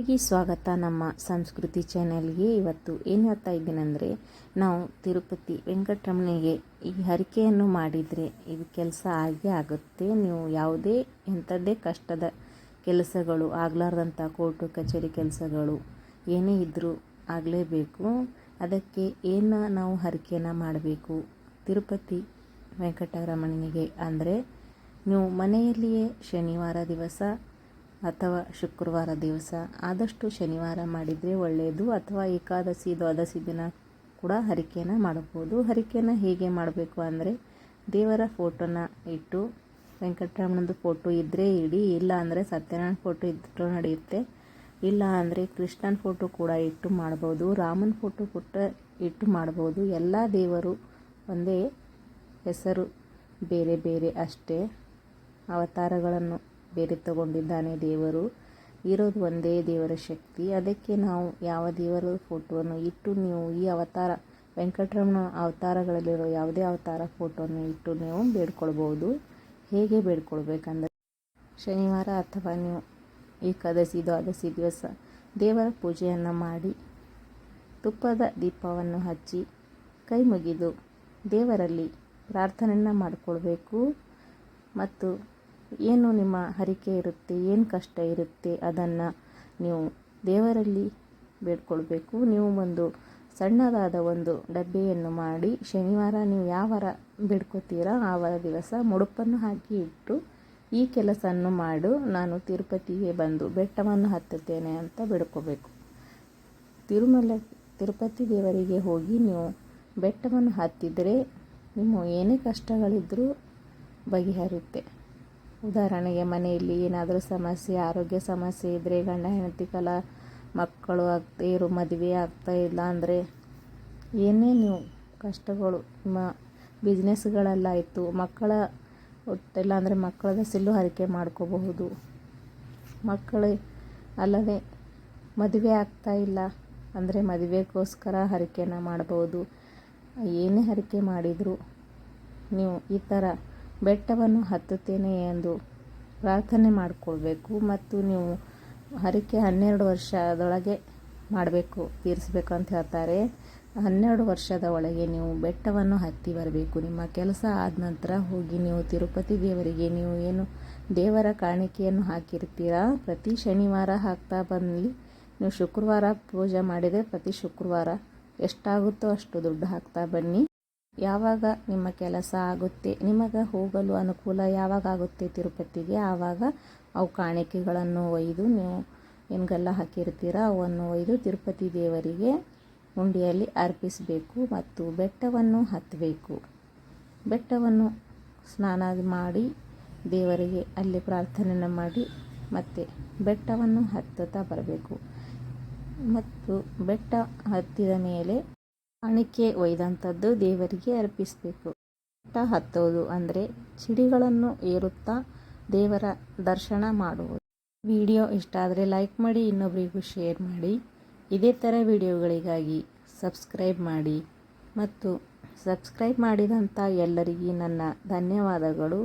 ಈ ಸ್ವಾಗತ ನಮ್ಮ ಸಂಸ್ಕೃತಿ ಚಾನೆಲ್ಗೆ. ಇವತ್ತು ಏನು ಹೇಳ್ತಾ ಇದ್ದೀನಂದರೆ ನಾವು ತಿರುಪತಿ ವೆಂಕಟರಮಣಿಗೆ ಈ ಹರಿಕೆಯನ್ನು ಮಾಡಿದರೆ ಇದು ಕೆಲಸ ಆಗೇ ಆಗುತ್ತೆ. ನೀವು ಯಾವುದೇ ಎಂಥದ್ದೇ ಕಷ್ಟದ ಕೆಲಸಗಳು ಆಗಲಾರ್ದಂಥ ಕೋರ್ಟು, ಕಚೇರಿ ಕೆಲಸಗಳು ಏನೇ ಇದ್ದರೂ ಆಗಲೇಬೇಕು. ಅದಕ್ಕೆ ಏನು ನಾವು ಹರಿಕೆಯನ್ನು ಮಾಡಬೇಕು? ತಿರುಪತಿ ವೆಂಕಟರಮಣನಿಗೆ ಅಂದರೆ, ನೀವು ಮನೆಯಲ್ಲಿಯೇ ಶನಿವಾರ ದಿವಸ ಅಥವಾ ಶುಕ್ರವಾರ ದಿವಸ. ಆದಷ್ಟು ಶನಿವಾರ ಮಾಡಿದರೆ ಒಳ್ಳೆಯದು. ಅಥವಾ ಏಕಾದಶಿ, ದ್ವಾದಶಿ ದಿನ ಕೂಡ ಹರಿಕೆನ ಮಾಡಬಹುದು ಹರಿಕೆನ ಹೇಗೆ ಮಾಡಬೇಕು ಅಂದರೆ, ದೇವರ ಫೋಟೋನ ಇಟ್ಟು, ವೆಂಕಟರಮಣದ ಫೋಟೋ ಇದ್ದರೆ ಇಡಿ, ಇಲ್ಲ ಅಂದರೆ ಸತ್ಯನಾರಾಯಣ ಫೋಟೋ ಇದ್ರೂ ನಡೆಯುತ್ತೆ. ಇಲ್ಲ ಅಂದರೆ ಕೃಷ್ಣನ ಫೋಟೋ ಕೂಡ ಇಟ್ಟು ಮಾಡ್ಬೋದು. ರಾಮನ ಫೋಟೋ ಕೂಡ ಇಟ್ಟು ಮಾಡ್ಬೋದು. ಎಲ್ಲ ದೇವರು ಒಂದೇ ಹೆಸರು, ಬೇರೆ ಬೇರೆ ಅಷ್ಟೇ. ಅವತಾರಗಳನ್ನು ಬೇರೆ ತಗೊಂಡಿದ್ದಾನೆ ದೇವರು. ಇರೋದು ಒಂದೇ ದೇವರ ಶಕ್ತಿ. ಅದಕ್ಕೆ ನಾವು ಯಾವ ದೇವರ ಫೋಟೋವನ್ನು ಇಟ್ಟು ನೀವು ಈ ಅವತಾರ, ವೆಂಕಟರಮಣ ಅವತಾರಗಳಲ್ಲಿರೋ ಯಾವುದೇ ಅವತಾರ ಫೋಟೋವನ್ನು ಇಟ್ಟು ನೀವು ಬೇಡ್ಕೊಳ್ಬೋದು ಹೇಗೆ ಬೇಡ್ಕೊಳ್ಬೇಕಂದ್ರೆ, ಶನಿವಾರ ಅಥವಾ ನೀವು ಏಕಾದಶಿ, ದ್ವಾದಶಿ ದಿವಸ ದೇವರ ಪೂಜೆಯನ್ನು ಮಾಡಿ, ತುಪ್ಪದ ದೀಪವನ್ನು ಹಚ್ಚಿ, ಕೈ ಮುಗಿದು ದೇವರಲ್ಲಿ ಪ್ರಾರ್ಥನೆಯನ್ನು ಮಾಡಿಕೊಳ್ಬೇಕು. ಮತ್ತು ಏನು ನಿಮ್ಮ ಹರಿಕೆ ಇರುತ್ತೆ, ಏನು ಕಷ್ಟ ಇರುತ್ತೆ ಅದನ್ನು ನೀವು ದೇವರಲ್ಲಿ ಬೇಡ್ಕೊಳ್ಬೇಕು. ನೀವು ಒಂದು ಸಣ್ಣದಾದ ಒಂದು ಡಬ್ಬೆಯನ್ನು ಮಾಡಿ, ಶನಿವಾರ ನೀವು ಯಾವ ವಾರ ಬೇಡ್ಕೋತೀರಾ ಆ ವಾರ ದಿವಸ ಮುಡುಪನ್ನು ಹಾಕಿ ಇಟ್ಟು ಈ ಕೆಲಸವನ್ನು ಮಾಡು. ನಾನು ತಿರುಪತಿಗೆ ಬಂದು ಬೆಟ್ಟವನ್ನು ಹತ್ತುತ್ತೇನೆ ಅಂತ ಬೇಡ್ಕೋಬೇಕು. ತಿರುಮಲ, ತಿರುಪತಿ ದೇವರಿಗೆ ಹೋಗಿ ನೀವು ಬೆಟ್ಟವನ್ನು ಹತ್ತಿದರೆ ನಿಮ್ಮ ಏನೇ ಕಷ್ಟಗಳಿದ್ದರೂ ಬಗೆಹರುತ್ತೆ. ಉದಾಹರಣೆಗೆ ಮನೆಯಲ್ಲಿ ಏನಾದರೂ ಸಮಸ್ಯೆ, ಆರೋಗ್ಯ ಸಮಸ್ಯೆ ಇದ್ದರೆ ಗಂಡ, ಹೆಂಡತಿ, ಕಲ, ಮಕ್ಕಳು ಆಗ್ತಾ ಮದುವೆ ಆಗ್ತಾ ಇಲ್ಲ ಅಂದರೆ ಏನೇ ನೀವು ಕಷ್ಟಗಳು, ನಿಮ್ಮ ಬಿಸ್ನೆಸ್ಗಳಲ್ಲಾಯಿತು ಮಕ್ಕಳ ಒಟ್ಟಿಲ್ಲ ಅಂದರೆ ಮಕ್ಕಳದ ಸಿಲ್ಲು ಹರಿಕೆ ಮಾಡ್ಕೋಬಹುದು. ಮಕ್ಕಳೇ ಅಲ್ಲದೆ ಮದುವೆ ಆಗ್ತಾ ಇಲ್ಲ ಅಂದರೆ ಮದುವೆಗೋಸ್ಕರ ಹರಿಕೆನ ಮಾಡ್ಬೋದು. ಏನೇ ಹರಿಕೆ ಮಾಡಿದರೂ ನೀವು ಈ ಥರ ಬೆಟ್ಟವನ್ನು ಹತ್ತುತ್ತೇನೆ ಎಂದು ಪ್ರಾರ್ಥನೆ ಮಾಡಿಕೊಳ್ಬೇಕು ಮತ್ತು ನೀವು ಹರಿಕೆ ಹನ್ನೆರಡು ವರ್ಷದೊಳಗೆ ಮಾಡಬೇಕು, ತೀರಿಸಬೇಕು ಅಂತ ಹೇಳ್ತಾರೆ. ಹನ್ನೆರಡು ವರ್ಷದ ಒಳಗೆ ನೀವು ಬೆಟ್ಟವನ್ನು ಹತ್ತಿ ಬರಬೇಕು. ನಿಮ್ಮ ಕೆಲಸ ಆದ ನಂತರ ಹೋಗಿ ನೀವು ತಿರುಪತಿ ದೇವರಿಗೆ ನೀವು ಏನು ದೇವರ ಕಾಣಿಕೆಯನ್ನು ಹಾಕಿರ್ತೀರಾ ಪ್ರತಿ ಶನಿವಾರ ಹಾಕ್ತಾ ಬಂದು ನೀವು ಶುಕ್ರವಾರ ಪೂಜೆ ಮಾಡಿದರೆ ಪ್ರತಿ ಶುಕ್ರವಾರ ಎಷ್ಟಾಗುತ್ತೋ ಅಷ್ಟು ದುಡ್ಡು ಹಾಕ್ತಾ ಬನ್ನಿ. ಯಾವಾಗ ನಿಮ್ಮ ಕೆಲಸ ಆಗುತ್ತೆ, ನಿಮಗೆ ಹೋಗಲು ಅನುಕೂಲ ಯಾವಾಗ ಆಗುತ್ತೆ ತಿರುಪತಿಗೆ, ಆವಾಗ ಅವು ಕಾಣಿಕೆಗಳನ್ನು ಒಯ್ದು ನೀವು ಹೆಂಗೆಲ್ಲ ಹಾಕಿರ್ತೀರ ಅವನ್ನು ಒಯ್ದು ತಿರುಪತಿ ದೇವರಿಗೆ ಉಂಡಿಯಲ್ಲಿ ಅರ್ಪಿಸಬೇಕು ಮತ್ತು ಬೆಟ್ಟವನ್ನು ಹತ್ತಬೇಕು. ಬೆಟ್ಟವನ್ನು ಸ್ನಾನ ಮಾಡಿ ದೇವರಿಗೆ ಅಲ್ಲಿ ಪ್ರಾರ್ಥನೆ ಮಾಡಿ ಮತ್ತು ಬೆಟ್ಟವನ್ನು ಹತ್ತುತ್ತಾ ಬರಬೇಕು. ಮತ್ತು ಬೆಟ್ಟ ಹತ್ತಿದ ಮೇಲೆ ಕಾಣಿಕೆ ಒಯ್ದಂಥದ್ದು ದೇವರಿಗೆ ಅರ್ಪಿಸಬೇಕು. ಬೆಟ್ಟ ಹತ್ತೋದು ಅಂದರೆ ಚಿಡಿಗಳನ್ನು ಏರುತ್ತಾ ದೇವರ ದರ್ಶನ ಮಾಡುವುದು. ವಿಡಿಯೋ ಇಷ್ಟ ಆದರೆ ಲೈಕ್ ಮಾಡಿ ಇನ್ನೊಬ್ಬರಿಗೂ ಶೇರ್ ಮಾಡಿ. ಇದೇ ಥರ ವಿಡಿಯೋಗಳಿಗಾಗಿ ಸಬ್ಸ್ಕ್ರೈಬ್ ಮಾಡಿ. ಮತ್ತು ಸಬ್ಸ್ಕ್ರೈಬ್ ಮಾಡಿದಂಥ ಎಲ್ಲರಿಗೂ ನನ್ನ ಧನ್ಯವಾದಗಳು.